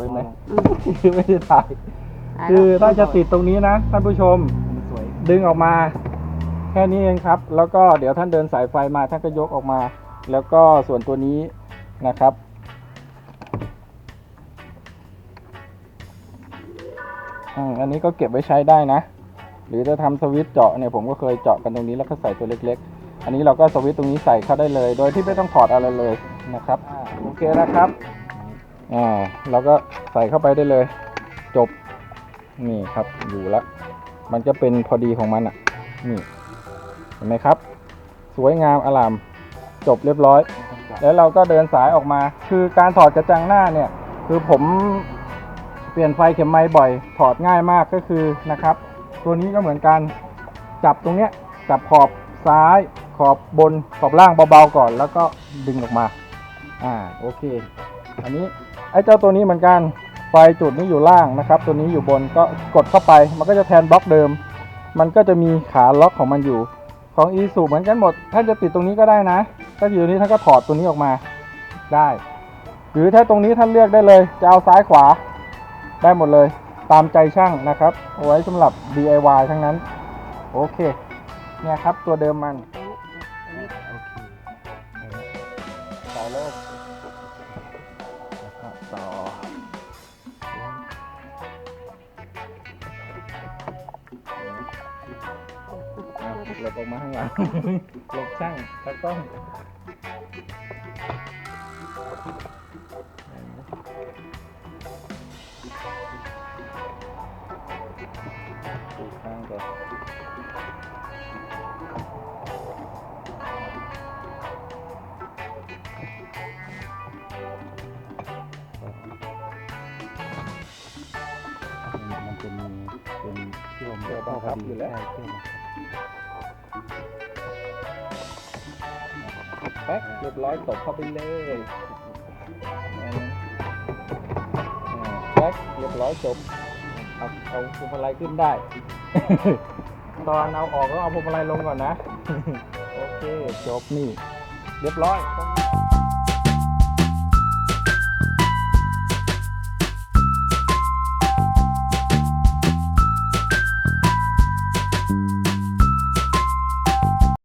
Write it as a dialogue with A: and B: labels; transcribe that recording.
A: คือไม่ได้ถ่าย คือถ้าจะติดตรงนี้นะท่านผู้ชม
B: มันสวย
A: ดึงออกมา แค่นี้เองครับ แล้วก็เดี๋ยวท่านเดินสายไฟมาท่านก็ยกออกมา แล้วก็ส่วนตัวนี้นะครับ อืมอันนี้ก็เก็บไว้ใช้ได้นะ หรือจะทำสวิตช์เจาะเนี่ยผมก็เคยเจาะกันตรงนี้แล้วก็ใส่ตัวเล็ก ๆ อันนี้เราก็สวิตช์ตรงนี้ใส่เข้าได้เลย โดยที่ไม่ต้องถอดอะไรเลยนะครับอ่าโอเคนะครับ อ่าเราก็ใส่เข้าไปได้เลย จบนี่ครับอยู่แล้วมันจะเป็นพอดีของมันอะ นี่เห็นไหมครับ สวยงามอลาม จบเรียบร้อย แล้วเราก็เดินสายออกมา คือการถอดกระจังหน้าเนี่ย คือผมเปลี่ยนไฟเข็มไม้บ่อย ถอดง่ายมากก็คือนะครับ ตัวนี้ก็เหมือนกันจับตรงเนี้ยจับขอบซ้ายขอบบนขอบล่างเบาๆก่อน แล้วก็ดึงออกมา อ่าโอเค อันนี้ไอ้เจ้าตัวนี้เหมือนกันไฟจุดนี้อยู่ล่างนะครับ ตัวนี้อยู่บนก็กดเข้าไป มันก็จะแทนบล็อกเดิม มันก็จะมีขาล็อกของมันอยู่ ของอีสูเหมือนกันหมดถ้าจะติดตรงนี้ก็ได้นะ ถ้าอยู่ตรงนี้ท่านก็ถอดตัวนี้ออกมาได้ หรือถ้าตรงนี้ท่านเลือกได้เลย จะเอาซ้ายขวาได้หมดเลยตามใจช่างนะครับเอาไว้สำหรับ DIY ทั้งนั้น โอเค เนี่ยครับตัวเดิมมัน
B: โอเค
A: ต่อโลก หลบออกมาข้างหลัง หลบช่างตากล้องดูข้างก่อนมันจะมีเป็นเชื่อมเชื่อมบังคับอยู่แล้ว
B: ใช่เชื่อม
A: แป๊กเรียบร้อยตบเข้าไปเลยแป๊กเรียบร้อยจบเอาเอาพวงมาลัยขึ้นได้ ตอนเอาออกก็เอาพวงมาลัยลงก่อนนะ โอเค จบนี่ เรียบร้อย